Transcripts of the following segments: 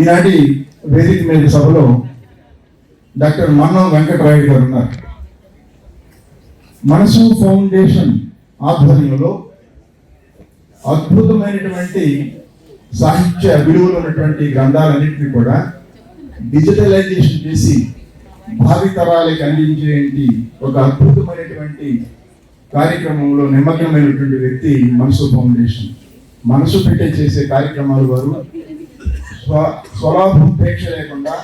ఈనాటి వేదిక మీద సభలో డాక్టర్ మన్నం వెంకటరాయుడు గారు ఉన్నారు. మనసు ఫౌండేషన్ ఆధ్వర్యంలో అద్భుతమైనటువంటి సాహిత్య విలువలు ఉన్నటువంటి గ్రంథాలన్నింటినీ కూడా డిజిటలైజేషన్ చేసి భావితరాలకు అందించేటి ఒక అద్భుతమైనటువంటి కార్యక్రమంలో నిమగ్నమైనటువంటి వ్యక్తి మనసు ఫౌండేషన్. మనసు పెట్టే చేసే కార్యక్రమాలు వారు స్వ స్వలాభాపేక్ష లేకుండా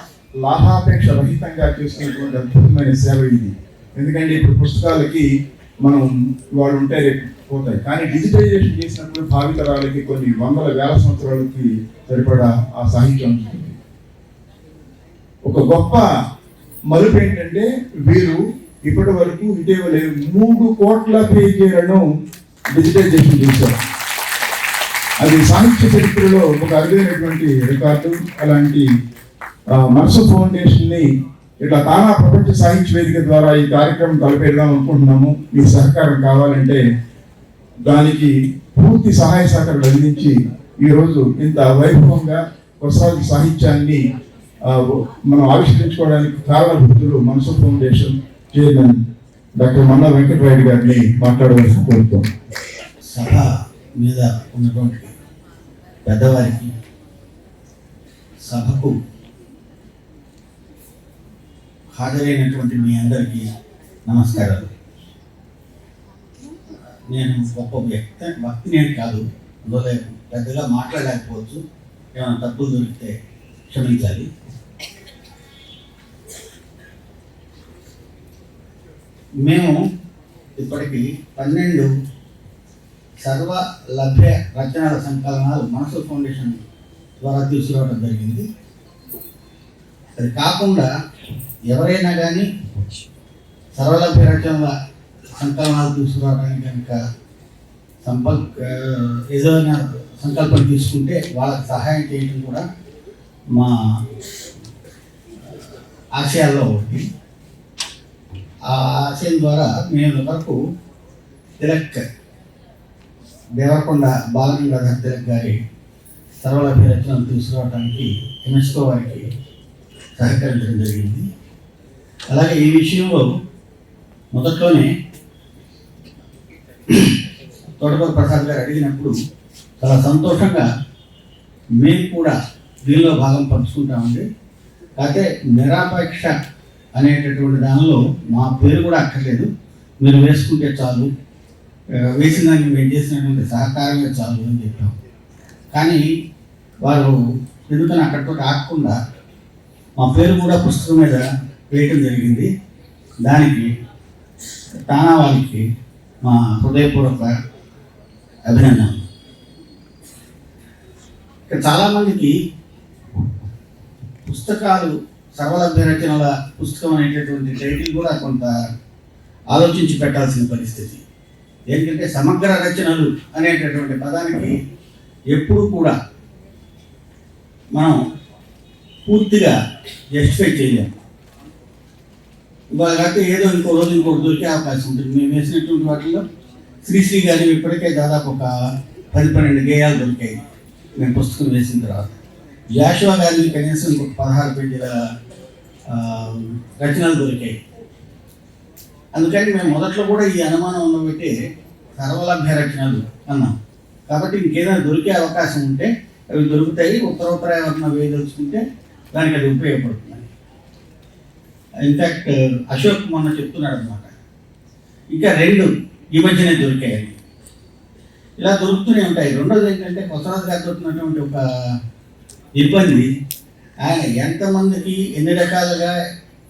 లాభాపేక్ష రహితంగా చేస్తున్నటువంటి అద్భుతమైన సేవ ఇది. ఎందుకంటే ఇప్పుడు పుస్తకాలకి మనం వాళ్ళు ఉంటే రేపు పోతాయి. కానీ డిజిటైజేషన్ చేసినప్పుడు భావితరాలకి కొన్ని వందల వేల సంవత్సరాలకి సరిపడా ఆ సాహిత్యం ఉంటుంది. ఒక గొప్ప మలుపు ఏంటంటే వీరు ఇప్పటి వరకు ఇటీవలే మూడు కోట్ల పేజీలను డిజిటైజేషన్ చేశారు. అది సాహిత్య చరిత్రలో ఒక అరుదైనటువంటి రికార్డు అలాంటి మనసు ఫౌండేషన్ని ఇట్లా తానా ప్రపంచ సాహిత్య వేదిక ద్వారా ఈ కార్యక్రమం తలపెడదాం అనుకుంటున్నాము. మీ సహకారం కావాలంటే దానికి పూర్తి సహాయ సహకారాలు అందించి ఈరోజు ఇంత వైభవంగా కొనసాగి సాహిత్యాన్ని మనం ఆవిష్కరించుకోవడానికి కారణభూతులు Manasu foundation chairman doctor Manna Venkatarayudu గారిని మాట్లాడవలసి కోరుతాం. సభ మీద ఉన్నటువంటి పెద్దవారికి సభకు హాజరైనటువంటి మీ అందరికీ నమస్కారాలు. నేను గొప్ప వ్యక్తి భక్తి నేను కాదు అందులో పెద్దగా మాట్లాడలేకపోవచ్చు ఏమైనా తప్పులు దొరికితే క్షమించాలి. మేము ఇప్పటికి పన్నెండు సర్వ లభ్య రచనల సంకలనాలు మనసు ఫౌండేషన్ ద్వారా తీసుకురావడం జరిగింది. అది కాకుండా ఎవరైనా కానీ సర్వలభ్య రచనల సంకలనాలు తీసుకురావడానికి కనుక సంపర్క ఏదైనా సంకల్పం తీసుకుంటే వాళ్ళకి సహాయం చేయడం కూడా మా ఆశయాల్లో ఒకటి. ఆ ఆశయం ద్వారా నేను వరకు తిలక్ దేవరకొండ బాలగంగాధర్ తిలక్ గారి సర్వలభ్య రచనలు తీసుకురావడానికి యునెస్కో వారికి సహకరించడం జరిగింది. అలాగే ఈ విషయంలో మొదట్లోనే తోటకూర ప్రసాద్ గారు అడిగినప్పుడు చాలా సంతోషంగా మేము కూడా దీనిలో భాగం పంచుకుంటామండి. అయితే నిరాపేక్ష అనేటటువంటి దానిలో మా పేరు కూడా అక్కర్లేదు. మీరు వేసుకుంటే చాలు. వేసిన దానికి మేము చేసినటువంటి సహకారమే చాలు అని చెప్పాం. కానీ వారు ఎందుకని అక్కడితో కాకుండా మా పేరు కూడా పుస్తకం మీద వేయటం జరిగింది. దానికి తానా వారికి మా హృదయపూర్వక అభినందన ఇక్కడ చాలామందికి పుస్తకాలు సర్వలభ్య రచనల పుస్తకం అనేటటువంటి టైటిల్ కూడా కొంత ఆలోచించి పెట్టాల్సిన పరిస్థితి. ఏంటంటే సమగ్ర రచనలు అనేటటువంటి పదానికి ఎప్పుడు కూడా మనం పూర్తిగా జస్టిఫై చేయలేము ఇవాళ కాకపోతే ఏదో ఇంకో రోజు ఇంకోటి దొరికే అవకాశం ఉంటుంది. మేము వేసినటువంటి వాటిలో శ్రీశ్రీ గారి ఇప్పటికే దాదాపు ఒక పది పన్నెండు గేయాలు దొరికాయి. మేము పుస్తకం వేసిన తర్వాత. జాషువా గారి కనీసం ఇంకొక పదహారు పేజీల రచనలు దొరికాయి. అందుకని మేము మొదట్లో కూడా ఈ అనుమానం ఉన్నబట్టి సర్వలభ్య రక్షణలు అన్నాం. కాబట్టి ఇంకేదైనా దొరికే అవకాశం ఉంటే అవి దొరుకుతాయి ఉత్తరోత్తర ఏమన్నా వేయదలుచుకుంటే దానికి అది ఉపయోగపడుతుంది. ఇన్ఫ్యాక్ట్ అశోక్ మొన్న చెప్తున్నాడు అనమాట ఇంకా రెండు ఈ మధ్యనే దొరికాయి. ఇలా దొరుకుతూనే ఉంటాయి. రెండోది ఏంటంటే కొత్తరాజు గారు దొరుకుతున్నటువంటి ఒక ఇబ్బంది ఆయన ఎంతమందికి ఎన్ని రకాలుగా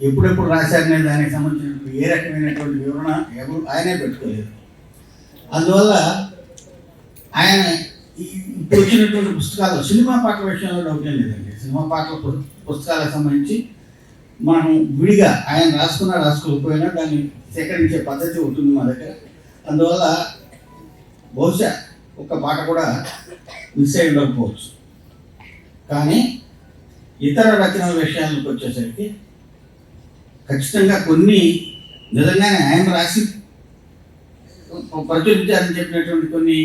ఎప్పుడెప్పుడు రాశారనే దానికి సంబంధించిన ఏ రకమైనటువంటి వివరణ ఎవరు ఆయనే పెట్టుకోలేదు. అందువల్ల ఆయన ఈ ఇప్పుడు వచ్చినటువంటి పుస్తకాలు సినిమా పాటల విషయంలో డౌట్ లేదండి. సినిమా పాటల పుస్తకాలకు సంబంధించి మనం విడిగా ఆయన రాసుకున్నా రాసుకోకపోయినా దాన్ని సేకరించే పద్ధతి ఉంటుంది మా దగ్గర. అందువల్ల బహుశా ఒక పాట కూడా మిస్ అయి ఉండకపోవచ్చు కానీ ఇతర రచనల విషయాలకు వచ్చేసరికి ఖచ్చితంగా కొన్ని నిజంగానే ఆయన రాసి ప్రచురించారని చెప్పినటువంటి కొన్ని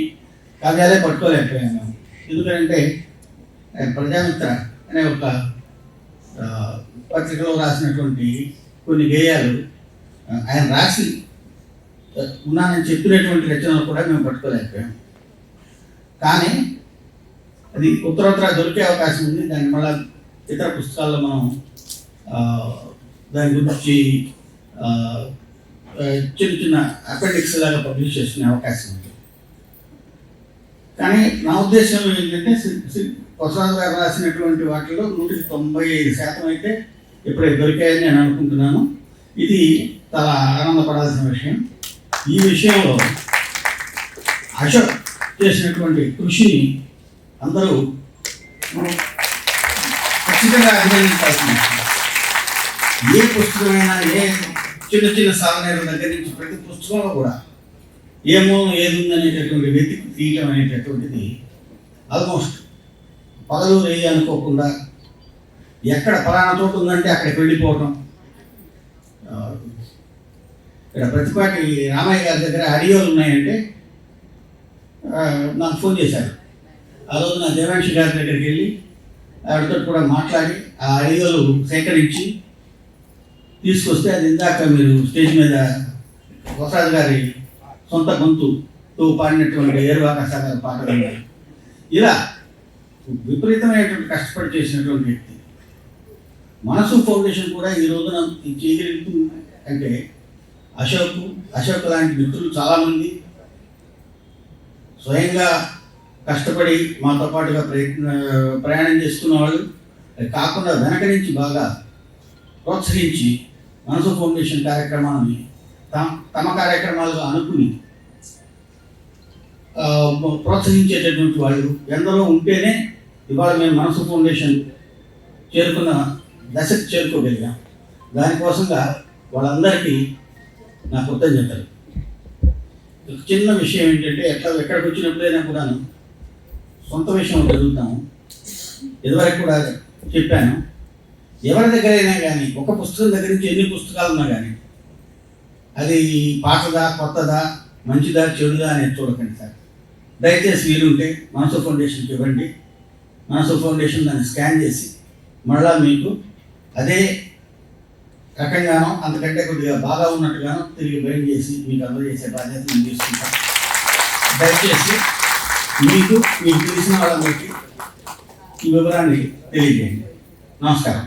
కావ్యాలే పట్టుకోలేకపోయాను. ఎందుకంటే ఆయన ప్రజామిత్ర అనే ఒక పత్రికలో రాసినటువంటి కొన్ని గేయాలు ఆయన రాసి ఉన్నానని చెప్పినటువంటి రచనలు కూడా మేము పట్టుకోలేకపోయాం. కానీ అది ఉత్తరోత్తర దొరికే అవకాశం ఉంది. దాన్ని మళ్ళీ ఇతర పుస్తకాల్లో మనం దాని గురించి చిన్న చిన్న అపెండిక్స్ లాగా పబ్లిష్ చేసుకునే అవకాశం ఉంది. కానీ నా ఉద్దేశం ఏంటంటే శ్రీ- శ్రీ ప్రసాద్ గారు రాసినటువంటి వాటిలో నూటికి తొంభై ఐదు శాతం అయితే ఇప్పుడే దొరికాయని నేను అనుకుంటున్నాను. ఇది చాలా ఆనందపడాల్సిన విషయం. ఈ విషయంలో అశోక్ చేసినటువంటి కృషిని అందరూ ఖచ్చితంగా అభినందించాల్సిన విషయం. ఏ పుస్తకమైనా ఏ చిన్న చిన్న సాధనల దగ్గర నుంచి ప్రతి పుస్తకంలో కూడా ఏ మూలం ఏది ఉందనేటటువంటి వెతికి తీయటం అనేటటువంటిది ఆల్మోస్ట్ పగలు వేయి అనుకోకుండా ఎక్కడ పలానా చోటు ఉందంటే అక్కడికి వెళ్ళిపోవటం. ఇక్కడ ప్రతిపాటి రామయ్య గారి దగ్గర ఆడియోలు ఉన్నాయంటే నాకు ఫోన్ చేశారు. ఆ రోజు నా దేవాంశి గారి దగ్గరికి వెళ్ళి ఆవిడతో కూడా మాట్లాడి ఆ ఆడియోలు సేకరించి తీసుకొస్తే అది ఇందాక మీరు స్టేజ్ మీద ప్రసాద్ గారి సొంత గొంతుతో పాడినటువంటి ఏరువాక సాగర్ పాటలు ఇలా విపరీతమైనటువంటి కష్టపడి చేసినటువంటి వ్యక్తి. మనసు ఫౌండేషన్ కూడా ఈ రోజున ఈ చేయగలుగుతుంది అంటే అశోక్ అశోక్ లాంటి మిత్రులు చాలామంది స్వయంగా కష్టపడి మాతో పాటుగా ప్రయత్న ప్రయాణం చేస్తున్న వాళ్ళు అది కాకుండా వెనక నుంచి బాగా ప్రోత్సహించి మనసు ఫౌండేషన్ కార్యక్రమాన్ని తమ తమ కార్యక్రమాలుగా అనుకుని ప్రోత్సహించేటటువంటి వాళ్ళు ఎందరో ఉంటేనే ఇవాళ మేము మనసు ఫౌండేషన్ చేరుకున్న దశకు చేరుకోగలిగాం. దానికోసంగా వాళ్ళందరికీ నా కృతజ్ఞతలు. ఒక చిన్న విషయం ఏంటంటే ఎట్లా ఎక్కడికి వచ్చినప్పుడైనా కూడాను సొంత విషయం జరుగుతాము. ఇదివరకు కూడా చెప్పాను. ఎవరి దగ్గరైనా కానీ ఒక పుస్తకం దగ్గర నుంచి ఎన్ని పుస్తకాలు ఉన్నా కానీ అది పాతదా కొత్తదా మంచిదా చెడుదా అనేది చూడకండి సార్. దయచేసి వీలుంటే మనసు ఫౌండేషన్కి ఇవ్వండి. మనసు ఫౌండేషన్ దాన్ని స్కాన్ చేసి మళ్ళా మీకు అదే రకంగానో అంతకంటే కొద్దిగా బాగా ఉన్నట్టుగానో తిరిగి బయట చేసి మీకు అందజేసే బాధ్యత నేను తీసుకుంటాను దయచేసి మీకు మీకు తెలిసిన వాళ్ళందరికీ ఈ వివరాన్ని తెలియజేయండి. నమస్కారం.